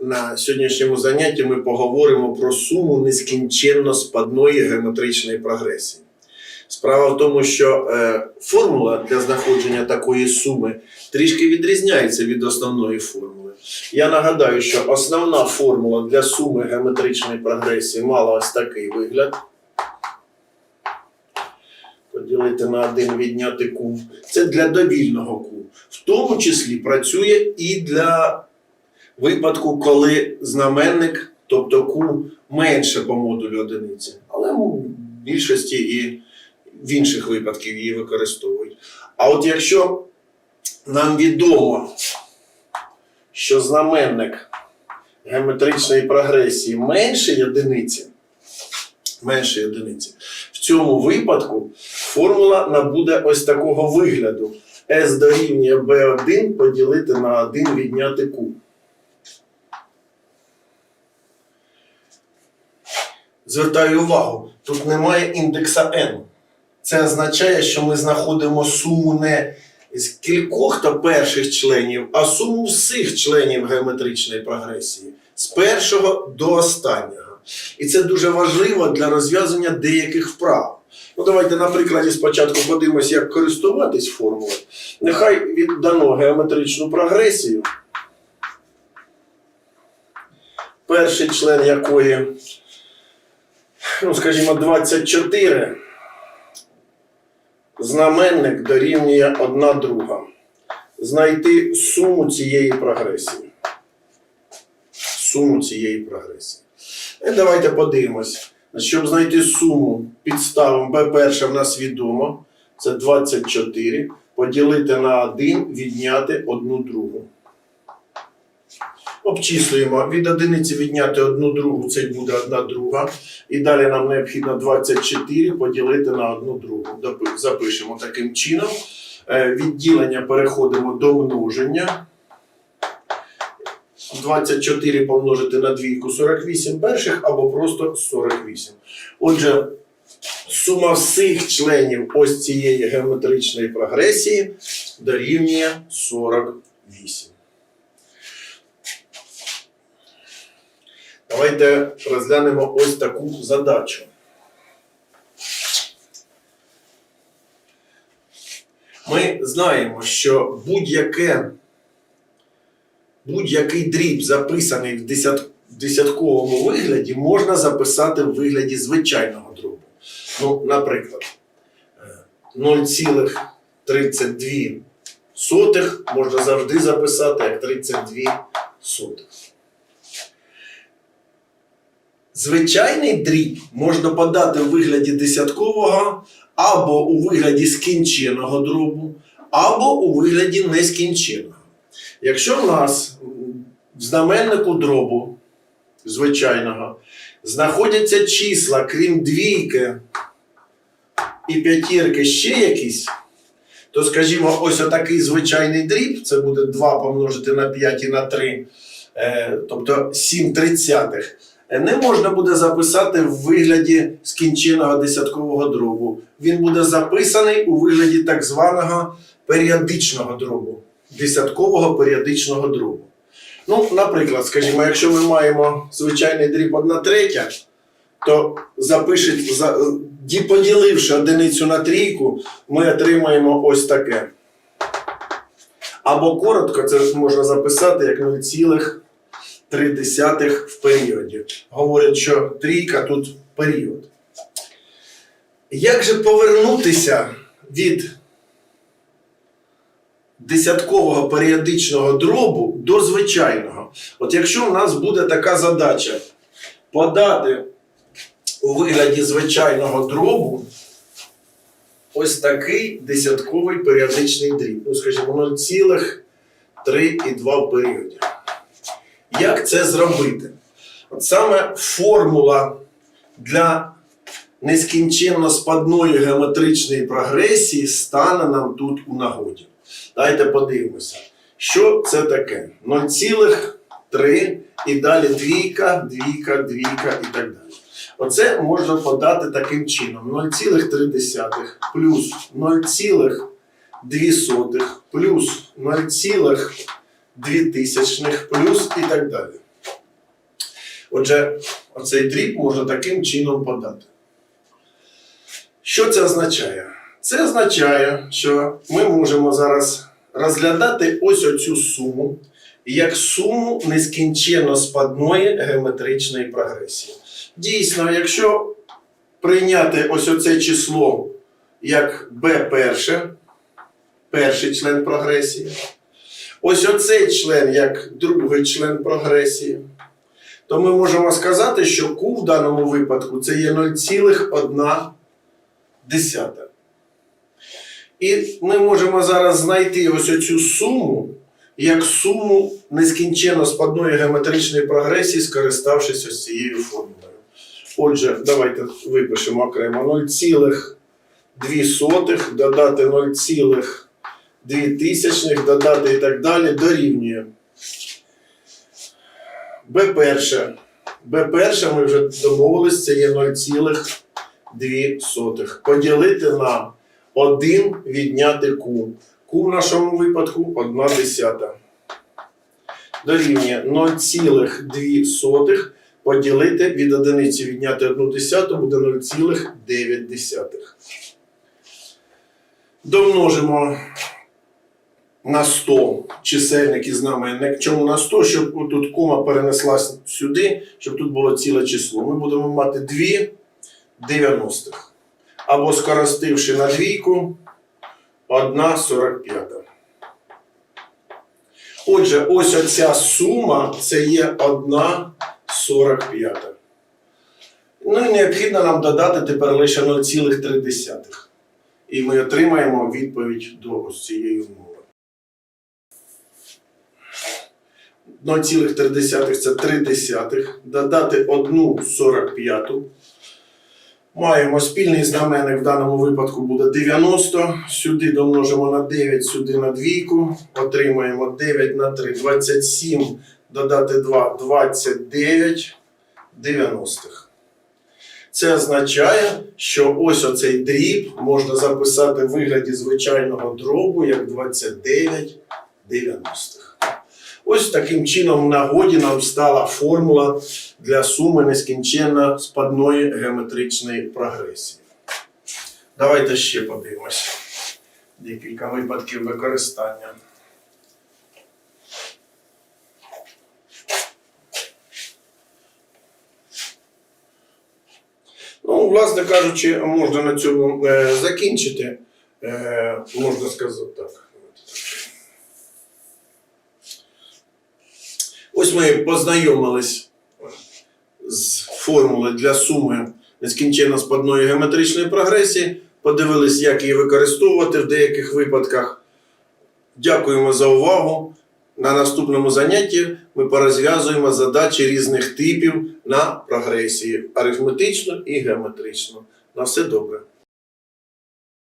На сьогоднішньому занятті ми поговоримо про суму нескінченно спадної геометричної прогресії. Справа в тому, що е, формула для знаходження такої суми трішки відрізняється від основної формули. Я нагадаю, що основна формула для суми геометричної прогресії мала ось такий вигляд. Поділити на 1 відняти q. Це для довільного q. В тому числі працює і для випадку, коли знаменник, тобто q, менше по модулю одиниці. Але в більшості і в інших випадків її використовують. А от якщо нам відомо, що знаменник геометричної прогресії менше одиниці, менше одиниці, в цьому випадку формула набуде ось такого вигляду. S дорівнює B1 поділити на 1 відняти Q. Звертаю увагу, тут немає індекса n. Це означає, що ми знаходимо суму не з кількох то перших членів, а суму всіх членів геометричної прогресії з першого до останнього. І це дуже важливо для розв'язання деяких вправ. Ну, давайте на прикладі спочатку подивимося, як користуватись формулою. Нехай віддано геометричну прогресію, перший член якої, ну, скажімо, 24, знаменник дорівнює одна друга. Знайти суму цієї прогресії. Суму цієї прогресії. І давайте подивимось. Щоб знайти суму підставом B1 в нас відомо, це 24, поділити на 1, відняти одну другу. Обчислюємо. Від одиниці відняти одну другу, це буде одна друга. І далі нам необхідно 24 поділити на одну другу. Запишемо таким чином. Е, Відділення переходимо до множення. 24 помножити на двійку 48 перших або просто 48. Отже, сума всіх членів ось цієї геометричної прогресії дорівнює 48. Давайте розглянемо ось таку задачу. Ми знаємо, що будь-яке будь-який дріб, записаний в десятковому вигляді, можна записати в вигляді звичайного дробу. Ну, наприклад, е, 0,32 сотих можна завжди записати як 32 сотих. Звичайний дріб можна подати у вигляді десяткового або у вигляді скінченого дробу, або у вигляді нескінченого. Якщо в нас в знаменнику дробу звичайного знаходяться числа, крім двійки і п'ятірки, ще якісь, то, скажімо, ось отакий звичайний дріб, це буде 2 помножити на 5 і на 3, е, тобто 7 тридцятих, не можна буде записати в вигляді скінченого десяткового дробу. Він буде записаний у вигляді так званого періодичного дробу десяткового періодичного дробу. Ну, наприклад, скажімо, якщо ми маємо звичайний дріб 1 третя, то запишіть, поділивши одиницю на трійку, ми отримаємо ось таке. Або коротко це можна записати як 0,3 в періоді. Говорять, що трійка тут період. Як же повернутися від десяткового періодичного дробу до звичайного. От якщо в нас буде така задача подати у вигляді звичайного дробу ось такий десятковий періодичний дріб. Ну, скажімо, 0,3,2 в періоді. Як це зробити? От саме формула для нескінченно спадної геометричної прогресії стане нам тут у нагоді. Дайте подивимося, що це таке? 0,3 і далі двійка, двійка, двійка і так далі. Оце можна подати таким чином: 0,3 плюс 0,2 плюс 0,3. 2000 плюс і так далі. Отже, оцей дріб можна таким чином подати. Що це означає? Це означає, що ми можемо зараз розглядати ось оцю суму як суму нескінченно спадної геометричної прогресії. Дійсно, якщо прийняти ось оце число як b перше, перший член прогресії. Ось оцей член як другий член прогресії. То ми можемо сказати, що Q в даному випадку це є 0,1. І ми можемо зараз знайти ось оцю суму як суму нескінченно спадної геометричної прогресії, скориставшись ось цією формулою. Отже, давайте випишемо окремо 0,2 додати 0, 2000-х додати і так далі дорівнює. Б1. Б1 ми вже домовились, це є 0,2. Поділити на 1 відняти Q. Q в нашому випадку 1 десята. Дорівнює 0,2 поділити від одиниці відняти 1 десяту буде 0,9. Домножимо на 100 чисельник із знаменник. Чому на 100? Щоб тут кома перенеслась сюди, щоб тут було ціле число. Ми будемо мати 2 90. Або скоростивши на двійку, 1,45. Отже, ось оця сума це є 1,45. Ну і необхідно нам додати тепер лише 0,3. І ми отримаємо відповідь до ось цієї умови. 0,3 це 3 десятих. Додати 1,45. Маємо спільний знаменник в даному випадку буде 90. Сюди домножимо на 9, сюди на двійку. Отримаємо 9 на 3, 27. Додати 2, 29 90. Це означає, що ось оцей дріб можна записати в вигляді звичайного дробу як 29 90. Ось таким чином в нагоді нам стала формула для суми нескінченно спадної геометричної прогресії. Давайте ще подивимося декілька випадків використання. Ну, власне кажучи, можна на цьому е, закінчити. Е, можна сказати так. Ось ми познайомились з формулою для суми нескінченно складної геометричної прогресії, подивились, як її використовувати в деяких випадках. Дякуємо за увагу. На наступному занятті ми порозв'язуємо задачі різних типів на прогресії арифметичну і геометричну. На все добре.